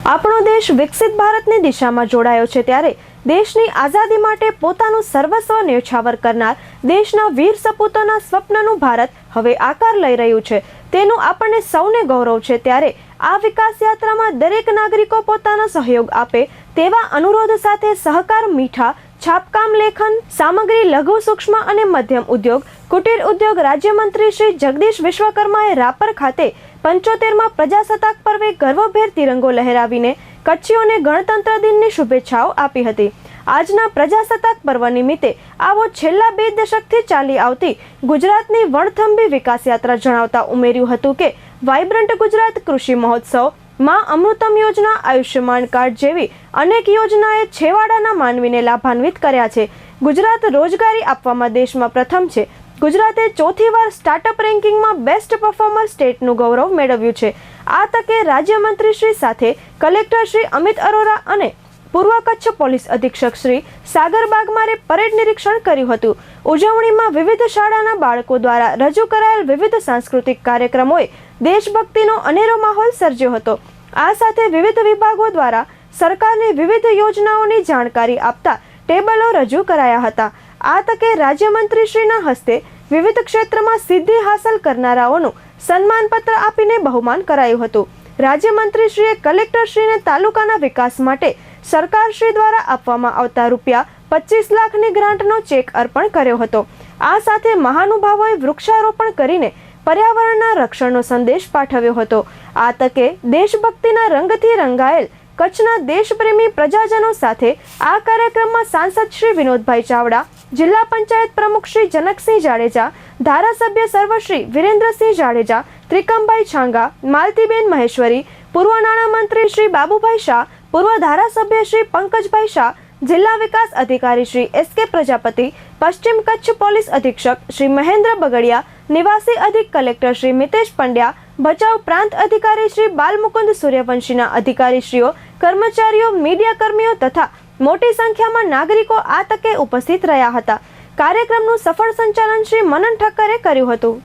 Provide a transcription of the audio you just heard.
આપણો દેશ વિકસિત ભારતની દિશામાં જોડાયો છે ત્યારે દેશની આઝાદી માટે પોતાનું સર્વસ્વ ન્યોછાવર કરનાર દેશના વીર સપૂતોના સ્વપ્નનું ભારત હવે આકાર લઈ રહ્યું છે. તેનું આપણને સૌને ગૌરવ છે ત્યારે આ વિકાસ યાત્રામાં દરેક નાગરિકો પોતાનો સહયોગ આપે તેવા અનુરોધ સાથે સહકાર, મીઠા, છાપકામ લેખન, સામગ્રી, લઘુ સૂક્ષ્મ અને મધ્યમ ઉદ્યોગ, કુટીર ઉદ્યોગ રાજ્યમંત્રી શ્રી જગદીશ વિશ્વકર્માએ રાપર ખાતે પંચોતેરમાં પ્રજાસત્તાક પર્વે ગર્વભેર તિરંગો લહેરાવીને કચ્છીઓને ગણતંત્ર દિનની શુભેચ્છાઓ આપી હતી. આજના પ્રજાસત્તાક પર્વ નિમિત્તે આવો છેલ્લા બે દશકથી ચાલી આવતી ગુજરાતની વણથંભી વિકાસ યાત્રા જણાવતા ઉમેર્યું હતું કે વાઇબ્રન્ટ ગુજરાત કૃષિ મહોત્સવ, માં અમૃતમ યોજના આયુષ્યમાન કાર્ડ જેવી અનેક યોજનાએ છેવાડાના માનવીને લાભાન્વિત કર્યા છે. ગુજરાત રોજગારી આપવામાં દેશમાં પ્રથમ છે. ગુજરાતે ચોથી વાર સ્ટાર્ટઅપ રેન્કિંગમાં બેસ્ટ પરફોર્મર સ્ટેટનું ગૌરવ મેળવ્યું છે. આ તકે રાજ્યમંત્રી શ્રી સાથે કલેક્ટર શ્રી અમિત અરોરા અને પૂર્વ કચ્છ પોલીસ અધિક્ષક શ્રી સાગર બાગમારે પરેડ નિરીક્ષણ કર્યું હતું. ઉજવણીમાં વિવિધ શાળાના બાળકો દ્વારા રજૂ કરાયેલ વિવિધ સાંસ્કૃતિક કાર્યક્રમોએ દેશભક્તિનો અનેરો માહોલ સર્જ્યો હતો. આ સાથે વિવિધ વિભાગો દ્વારા સરકારની વિવિધ યોજનાઓની જાણકારી આપતા ટેબલો રજૂ કરાયા હતા. આ તકે રાજ્યમંત્રીશ્રીના હસ્તે વિવિધ ક્ષેત્રમાં સિદ્ધિ હાંસલ કરનારાઓનું સન્માનપત્ર આપીને બહુમાન કરાયું હતું. રાજ્યમંત્રીશ્રીએ કલેક્ટરશ્રીને તાલુકાના વિકાસ માટે સરકારશ્રી દ્વારા આપવામાં આવતા રૂપિયા પચીસ લાખની ગ્રાન્ટનો ચેક અર્પણ કર્યો હતો. આ સાથે મહાનુભાવોએ વૃક્ષારોપણ કરીને પર્યાવરણના રક્ષણનો સંદેશ પાઠવ્યો હતો. આ તકે દેશભક્તિના રંગથી રંગાયેલ કચ્છના દેશપ્રેમી પ્રજાજનો સાથે આ કાર્યક્રમમાં સાંસદ શ્રી વિનોદભાઈ ચાવડા જિલ્લા પંચાયત પ્રમુખ શ્રી જનકસિંહ જાડેજા, ધારાસભ્ય સર્વશ્રી વિરેન્દ્રસિંહ જાડેજા, ત્રિકમભાઈ છાંગા, માલતીબેન મહેશ્વરી, પૂર્વ નાણામંત્રી શ્રી બાબુભાઈ શાહ, પૂર્વ ધારાસભ્ય શ્રી પંકજભાઈ શાહ, જિલ્લા વિકાસ અધિકારી શ્રી એસ કે પ્રજાપતિ, પશ્ચિમ કચ્છ પોલીસ અધિક્ષક શ્રી મહેન્દ્ર બગડિયા, નિવાસી અધિક કલેક્ટર શ્રી મિતેશ પંડ્યા, ભચાઉ પ્રાંત અધિકારી શ્રી બાલમુકુંદ સૂર્યવંશીના અધિકારીશ્રીઓ, કર્મચારીઓ, મીડિયા કર્મીઓ તથા મોટી સંખ્યામાં નાગરિકો આ તકે ઉપસ્થિત રહ્યા હતા. કાર્યક્રમનું સફળ સંચાલન શ્રી મનન ઠક્કરે કર્યું હતું.